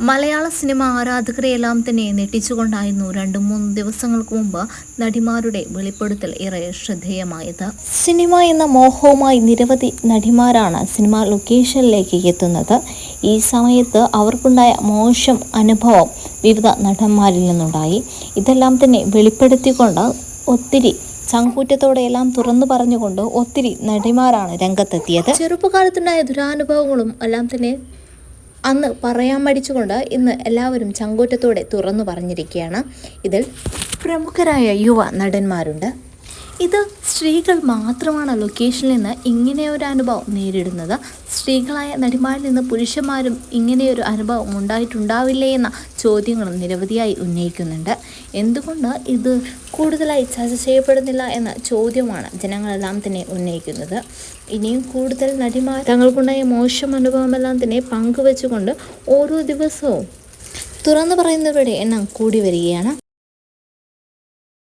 മലയാള cinema ആരാധകരെയെല്ലാം തന്നെ ഞെട്ടിച്ചുകൊണ്ടായിരുന്നു രണ്ടു മൂന്ന് ദിവസങ്ങൾക്ക് മുമ്പ് നടിമാരുടെ വെളിപ്പെടുത്തൽ ഏറെ ശ്രദ്ധേയമായത്. സിനിമ എന്ന മോഹവുമായി നിരവധി നടിമാരാണ് സിനിമ ലൊക്കേഷനിലേക്ക് എത്തുന്നത്. ഈ സമയത്ത് അവർക്കുണ്ടായ മോശം അനുഭവം വിവിധ നടന്മാരിൽ നിന്നുണ്ടായി. ഇതെല്ലാം തന്നെ വെളിപ്പെടുത്തിക്കൊണ്ട് ഒത്തിരി ചങ്കൂറ്റത്തോടെയെല്ലാം തുറന്നു പറഞ്ഞുകൊണ്ട് ഒത്തിരി നടിമാരാണ് രംഗത്തെത്തിയത്. ചെറുപ്പകാലത്തുണ്ടായ ദുരാനുഭവങ്ങളും എല്ലാം തന്നെ അന്ന് പറയാൻ മടിച്ചുകൊണ്ട് ഇന്ന് എല്ലാവരും ചങ്കൂറ്റത്തോടെ തുറന്നു പറഞ്ഞിരിക്കുകയാണ്. ഇതിൽ പ്രമുഖരായ യുവ നടന്മാരുണ്ട്. ഇത് സ്ത്രീകൾ മാത്രമാണ് ലൊക്കേഷനിൽ നിന്ന് ഇങ്ങനെ ഒരു അനുഭവം നേരിടുന്നത്. സ്ത്രീകളായ നടിമാരിൽ നിന്ന് പുരുഷന്മാരും ഇങ്ങനെയൊരു അനുഭവം ഉണ്ടായിട്ടുണ്ടാവില്ലേ എന്ന ചോദ്യങ്ങളും നിരവധിയായി ഉന്നയിക്കുന്നുണ്ട്. എന്തുകൊണ്ട് ഇത് കൂടുതലായി ചർച്ച ചെയ്യപ്പെടുന്നില്ല എന്ന ചോദ്യമാണ് ജനങ്ങളെല്ലാം തന്നെ ഉന്നയിക്കുന്നത്. ഇനിയും കൂടുതൽ നടിമാർ തങ്ങൾക്കുണ്ടായ മോശം അനുഭവമെല്ലാം തന്നെ പങ്കുവെച്ചുകൊണ്ട് ഓരോ ദിവസവും തുറന്നു പറയുന്നവരുടെ എണ്ണം കൂടി വരികയാണ്.